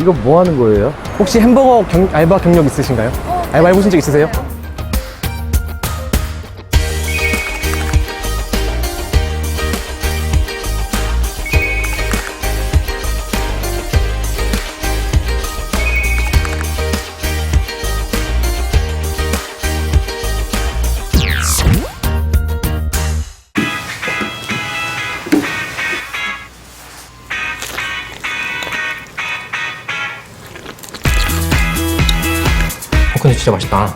이거 뭐 하는 거예요? 혹시 햄버거 경- 알바 경력 있으신가요? 알바 해보신 적 있으세요? 근데 진짜 맛있다.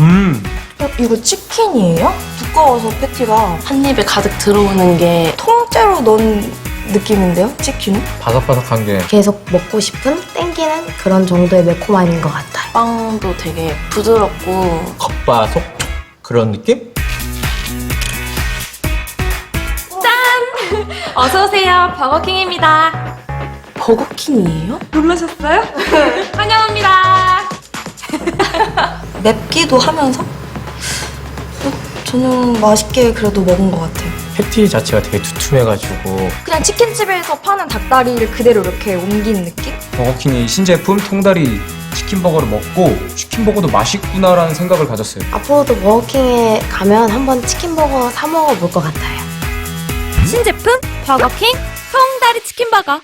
음, 어, 이거 치킨이에요? 두꺼워서 패티가 한 입에 가득 들어오는 게 통째로 넣은 느낌인데요? 치킨은? 바삭바삭한 게 계속 먹고 싶은 땡기는 그런 정도의 매콤함인 것 같아요. 빵도 되게 부드럽고 겉바속 그런 느낌? 어서오세요. 버거킹입니다. 버거킹이에요? 놀라셨어요? 환영합니다. 맵기도 하면서 어, 저는 맛있게 그래도 먹은 것 같아요. 패티 자체가 되게 두툼해가지고 그냥 치킨집에서 파는 닭다리를 그대로 이렇게 옮긴 느낌? 버거킹이 신제품 통다리 치킨버거를 먹고 치킨버거도 맛있구나라는 생각을 가졌어요. 앞으로도 버거킹에 가면 한번 치킨버거 사 먹어 볼 것 같아요. 신제품 버거킹 통다리 치킨버거.